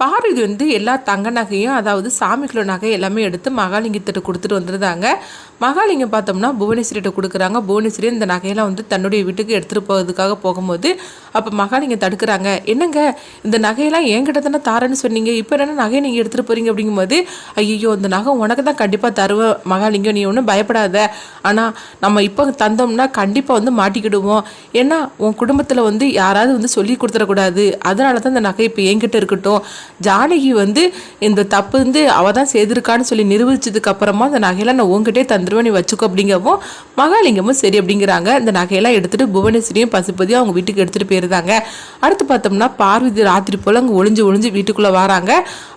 பார்வதி வந்து எல்லா தங்க நகையும் அதாவது சாமிக்குள்ள நகை எல்லாமே எடுத்து மகாலிங்கத்திட்ட கொடுத்துட்டு வந்துருந்தாங்க. மகாலிங்கம் பார்த்தோம்னா புவனேஸ்வரிகிட்ட கொடுக்குறாங்க. புவனேஸ்வரி இந்த நகையெல்லாம் வந்து தன்னுடைய வீட்டுக்கு எடுத்துகிட்டு போகிறதுக்காக போகும்போது அப்போ மகாலிங்கம் தடுக்கிறாங்க. என்னங்க இந்த நகையெல்லாம் என்கிட்ட தானே தாரேன்னு சொன்னீங்க? இப்போ என்ன நகையை நீங்கள் எடுத்துகிட்டு போகிறீங்க அப்படிங்கும்போது ஐயோ இந்த நகை உனக்கு தான் கண்டிப்பாக தருவேன் மகாலிங்கம் நீ ஒன்றும் பயப்படாத. ஆனால் நம்ம இப்போ தந்தோம்னா கண்டிப்பாக வந்து மாட்டிக்கிடுவோம். ஏன்னா உன் குடும்பத்தில் வந்து யாராவது வந்து சொல்லி கொடுத்துடக்கூடாது. அதனால தான் இந்த நகை இப்போ என்கிட்ட இருக்கட்டும். ஜானகி வந்து இந்த தப்பு வந்து அவ தான் செய்திருக்கான்னு சொல்லி நிரூபிச்சதுக்கு அப்புறமா அந்த நகையெல்லாம் நான் உங்ககிட்டே தந்துருவேன் நீ வச்சுக்கோ அப்படிங்கவும் மகாலிங்கமும் சரி அப்படிங்கிறாங்க. இந்த நகையெல்லாம் எடுத்துட்டு புவனேஸ்வரியும் பசுபதியும் அவங்க வீட்டுக்கு எடுத்துட்டு போயிருந்தாங்க. அடுத்து பார்த்தோம்னா பார்வதி ராத்திரி போல அங்கே ஒளிஞ்சு ஒளிஞ்சு வீட்டுக்குள்ளே வராங்க.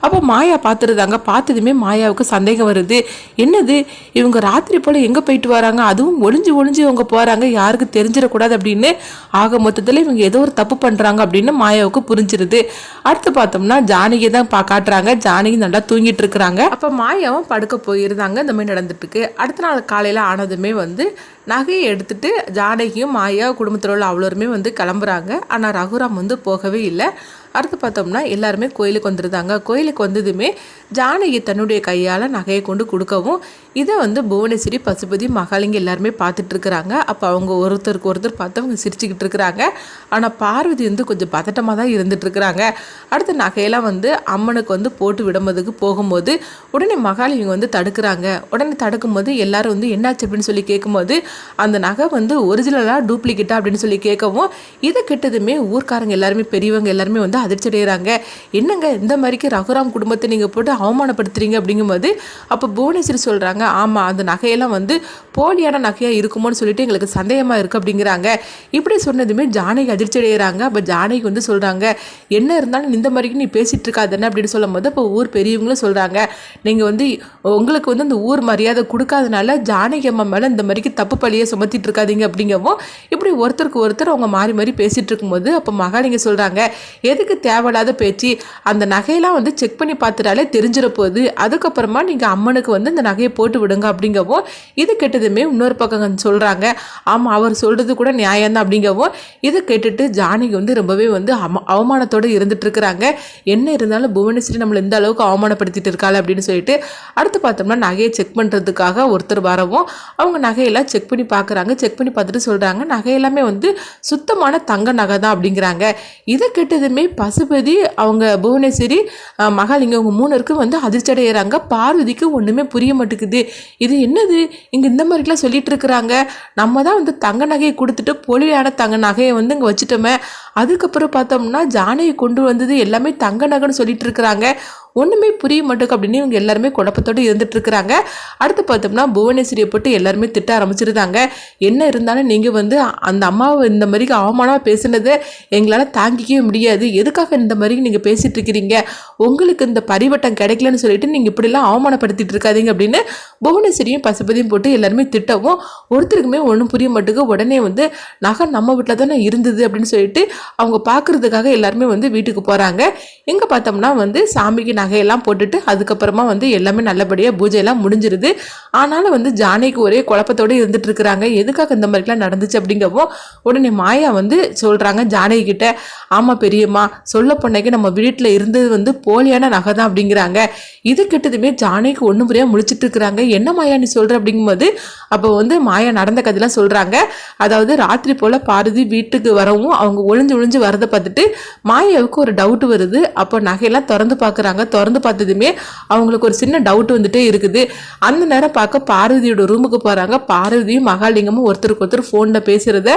அப்போ மாயா பார்த்துருந்தாங்க. பார்த்ததுமே மாயாவுக்கு சந்தேகம் வருது. என்னது? இவங்க ராத்திரி போல எங்கே போயிட்டு வராங்க? அதுவும் ஒளிஞ்சு ஒளிஞ்சு இவங்க போகிறாங்க யாருக்கு தெரிஞ்சிடக்கூடாது அப்படின்னு ஆக மொத்தத்தில் இவங்க ஏதோ ஒரு தப்பு பண்ணுறாங்க அப்படின்னு மாயாவுக்கு புரிஞ்சிருது. அடுத்து பார்த்தோம்னா ஜானகி தான் பா காட்டுறாங்க. ஜானகி நல்லா தூங்கிட்டு இருக்கிறாங்க. அப்போ மாயாவும் படுக்க போயிருந்தாங்க. இந்த மாதிரி நடந்துட்டு இருக்கு அடுத்த நாள் காலையில் ஆனதுமே வந்து நகையை எடுத்துட்டு ஜானகியும் மாயா குடும்பத்தில் உள்ள அவ்வளோருமே வந்து கிளம்புறாங்க. ஆனால் ரகுராம் வந்து போகவே இல்லை. அடுத்து பார்த்தோம்னா எல்லாருமே கோயிலுக்கு வந்துருந்தாங்க. கோயிலுக்கு வந்ததுமே ஜானகி தன்னுடைய கையால் நகையை கொண்டு கொடுக்கவும் இதை வந்து புவனேஸ்வரி பசுபதி மகாலிங்க எல்லாருமே பார்த்துட்டு இருக்கிறாங்க. அப்போ அவங்க ஒருத்தருக்கு ஒருத்தர் பார்த்து அவங்க சிரிச்சுக்கிட்டு இருக்கிறாங்க. ஆனால் பார்வதி வந்து கொஞ்சம் பதட்டமாக தான் இருந்துட்டு இருக்கிறாங்க. அடுத்து நகையெல்லாம் வந்து அம்மனுக்கு வந்து போட்டு விடும்போதுக்கு போகும்போது உடனே மகாலிங்க வந்து தடுக்கிறாங்க. உடனே தடுக்கும்போது எல்லாரும் வந்து என்னாச்சு அப்படின்னு சொல்லி கேட்கும்போது அந்த நகை வந்து ஒரிஜினலாக டூப்ளிகேட்டா அப்படின்னு சொல்லி கேட்கவும் இதை கெட்டதுமே ஊர்க்காரங்க எல்லாருமே பெரியவங்க எல்லாருமே வந்து அதிர்ச்சி அடைகிறாங்க என்னங்க இந்த மாதிரிக்கு ரகுராம் குடும்பத்தை நீங்கள் போட்டு அவமானப்படுத்துறீங்க அப்படிங்கும்போது அப்போ புவனேஸ்வரி சொல்கிறாங்க ஆமாம் அந்த நகையெல்லாம் வந்து போலியான நகையாக இருக்குமோன்னு சொல்லிட்டு எங்களுக்கு சந்தேகமாக இருக்குது அப்படிங்கிறாங்க. இப்படி சொன்னதுமே ஜானகி அதிர்ச்சி அடைகிறாங்க அப்போ ஜானகி வந்து சொல்கிறாங்க என்ன இருந்தாலும் இந்த மாதிரிக்கு நீ பேசிகிட்டு இருக்காதுன்னு அப்படின்னு சொல்லும்போது அப்போ ஊர் பெரியவங்களும் சொல்கிறாங்க நீங்கள் வந்து உங்களுக்கு வந்து அந்த ஊர் மரியாதை கொடுக்காதனால ஜானகி அம்மா மேலே இந்த மாதிரிக்கு தப்பு பழியை சுமத்திட்டு இருக்காதீங்க அப்படிங்கவும் இப்படி ஒருத்தருக்கு ஒருத்தர் அவங்க மாறி மாறி பேசிகிட்டு இருக்கும்போது அப்போ மகாலிங்க சொல்கிறாங்க எதுக்கு தேவையில்லாத பேச்சு? அந்த நகையெல்லாம் வந்து செக் பண்ணி பார்த்துட்டாலே தெரிஞ்சிட போகுது அதுக்கப்புறமா நீங்கள் அம்மனுக்கு வந்து இந்த நகையை போட்டு விடுங்க அப்படிங்கவும் இது கெட்டதுமே இன்னொரு பக்கம் சொல்கிறாங்க ஆமாம் அவர் சொல்கிறது கூட நியாயம்தான் அப்படிங்கவும் இதை கேட்டுட்டு ஜானகி வந்து ரொம்பவே வந்து அம அவமானத்தோடு இருந்துட்டு இருக்கிறாங்க. என்ன இருந்தாலும் புவனேஸ்வரி நம்மளை இந்த அளவுக்கு அவமானப்படுத்திட்டு இருக்காள் அப்படின்னு சொல்லிட்டு அடுத்து பார்த்தோம்னா நகையை செக் பண்ணுறதுக்காக ஒருத்தர் வரவும் அவங்க நகையெல்லாம் செக் பண்ணி பார்க்குறாங்க செக் பண்ணி பார்த்துட்டு சொல்கிறாங்க நகை எல்லாமே வந்து சுத்தமான தங்க நகை தான் அப்படிங்கிறாங்க. இதை கேட்டதுமே பசுபதி அவங்க புவனேஸ்வரி மகள் மகாலிங்கம் அவங்க மூணருக்கும் வந்து அதிர்ச்சி அடைகிறாங்க பார்வதிக்கு ஒன்றுமே புரிய மாட்டேங்குது. இது என்னது? இங்கே இந்த மாதிரிலாம் சொல்லிட்டு இருக்கிறாங்க. நம்ம தான் வந்து தங்க நகையை கொடுத்துட்டு பொலியான தங்க நகையை வந்து இங்கே வச்சுட்டோமே. அதுக்கப்புறம் பார்த்தோம்னா ஜானையை கொண்டு வந்தது எல்லாமே தங்க நகைன்னு சொல்லிட்டு இருக்கிறாங்க. ஒன்றுமே புரிய மாட்டேங்க அப்படின்னு இவங்க எல்லாருமே குழப்பத்தோடு இருந்துட்டு இருக்கிறாங்க அடுத்து பார்த்தோம்னா புவனேஸ்வரியை போட்டு எல்லாருமே திட்ட ஆரம்பிச்சிருந்தாங்க என்ன இருந்தாலும் நீங்கள் வந்து அந்த அம்மாவை இந்த மாதிரிக்கு அவமானமாக பேசுனதை எங்களால் தாங்கிக்கவே முடியாது. எதுக்காக இந்த மாதிரி நீங்கள் பேசிகிட்டு இருக்கிறீங்க உங்களுக்கு இந்த பரிவட்டம் கிடைக்கலன்னு சொல்லிட்டு நீங்கள் இப்படிலாம் அவமானப்படுத்திட்டு இருக்காதீங்க அப்படின்னு புவனேஸ்வரியும் பசுபதியும் போட்டு எல்லாருமே திட்டவும் ஒருத்தருக்குமே ஒன்றும் புரிய மாட்டேங்க உடனே வந்து நகை நம்ம வீட்டில் தானே இருந்தது அப்படின்னு சொல்லிட்டு அவங்க பார்க்குறதுக்காக எல்லாருமே வந்து வீட்டுக்கு போகிறாங்க எங்கே பார்த்தோம்னா வந்து சாமிக்கு நகையெல்லாம் போட்டுட்டு அதுக்கப்புறமா வந்து எல்லாமே நல்லபடியாக பூஜையெல்லாம் முடிஞ்சிருது. ஆனாலும் வந்து ஜானகிக்கு ஒரே குழப்பத்தோடு இருந்துட்டு இருக்கிறாங்க எதுக்காக இந்த மாதிரிலாம் நடந்துச்சு அப்படிங்கப்போ உடனே மாயா வந்து சொல்கிறாங்க ஜானகி கிட்ட ஆமாம் பெரியம்மா சொல்ல பொண்ணைக்கு நம்ம வீட்டில் இருந்தது வந்து போலியான நகை தான் அப்படிங்கிறாங்க. இது கிட்டதுமே ஜானகிக்கு ஒன்றும் புரியாம முழிச்சிட்டு இருக்கிறாங்க என்ன மாயா நீ சொல்கிற அப்படிங்கும்போது அப்போ வந்து மாயா நடந்த கதையெல்லாம் சொல்கிறாங்க அதாவது ராத்திரி போல் பாரதி வீட்டுக்கு வரவும் அவங்க ஒளிஞ்சு ஒளிஞ்சு வரதை பார்த்துட்டு மாயாவுக்கு ஒரு டவுட் வருது. அப்போ நகையெல்லாம் திறந்து பார்க்குறாங்க திறந்து பார்த்ததுமே அவங்களுக்கு ஒரு சின்ன டவுட் வந்துட்டே இருக்குது. அந்த நேரம் பார்க்க பார்வதியோட ரூமுக்கு போகிறாங்க பார்வதியும் மகாலிங்கமும் ஒருத்தருக்கு ஒருத்தர் ஃபோனில் பேசுகிறத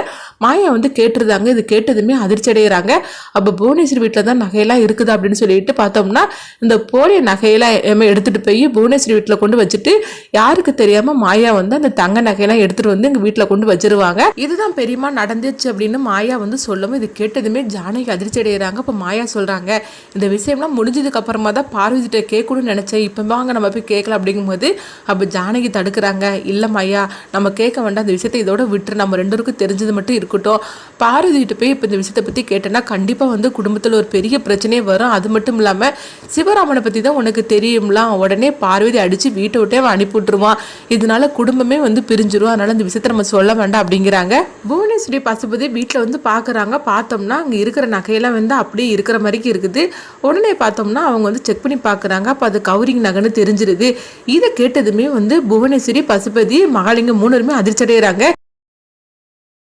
மாயா வந்து கேட்டுருந்தாங்க. இது கேட்டதுமே அதிர்ச்சி அடைகிறாங்க அப்போ புவனேஸ்வரி வீட்டில் தான் நகையெல்லாம் இருக்குது அப்படின்னு சொல்லிட்டு பார்த்தோம்னா இந்த போலிய நகையெல்லாம் எடுத்துகிட்டு போய் புவனேஸ்வரி வீட்டில் கொண்டு வச்சுட்டு யாருக்கு தெரியாமல் மாயா வந்து அந்த தங்க நகையெல்லாம் எடுத்துகிட்டு வந்து எங்கள் வீட்டில் கொண்டு வச்சிருவாங்க. இதுதான் பெரியமா நடந்துச்சு அப்படின்னு மாயா வந்து சொல்லவும் இது கேட்டதுமே ஜானகி அதிர்ச்சி அடைகிறாங்க அப்போ மாயா சொல்கிறாங்க இந்த விஷயம்லாம் முடிஞ்சதுக்கு அப்புறமா தான் கூட பார்வதிட்ட கேட்கணும்னு நினச்சேன். இப்போ வாங்க நம்ம போய் கேட்கலாம் அப்படிங்கும்போது அப்போ ஜானகி தடுக்கிறாங்க. இல்லைம்மா ஐயா நம்ம கேட்க வேண்டாம். அந்த விஷயத்தை இதோட விட்டுரு. நம்ம ரெண்டு பேருக்கும் தெரிஞ்சது மட்டும் இருக்கட்டும். பார்வதிட்டு போய் இப்போ இந்த விஷயத்தை பற்றி கேட்டேன்னா கண்டிப்பாக வந்து குடும்பத்தில் ஒரு பெரிய பிரச்சனையே வரும். அது மட்டும் இல்லாமல் சிவராமனை பற்றி தான் உனக்கு தெரியும்லாம். உடனே பார்வதி அடித்து வீட்டை விட்டே அனுப்பி விட்டுருவான். இதனால குடும்பமே வந்து பிரிஞ்சிரும். அதனால இந்த விஷயத்தை நம்ம சொல்ல வேண்டாம் அப்படிங்கிறாங்க. புவனேஸ்வரி பசுபதி வீட்டில் வந்து பார்க்குறாங்க பார்த்தோம்னா அங்கே இருக்கிற நகையெல்லாம் வந்து அப்படியே இருக்கிற மாதிரிக்கு இருக்குது. உடனே பார்த்தோம்னா அவங்க வந்து செக் பண்ணி பார்க்குறாங்க அப்போ அது கவுரிங் நகைன்னு தெரிஞ்சிருது. இதை கேட்டதுமே வந்து புவனேஸ்வரி பசுபதி மகாலிங்கம் மூணுருமே அதிர்ச்சி அடைகிறாங்க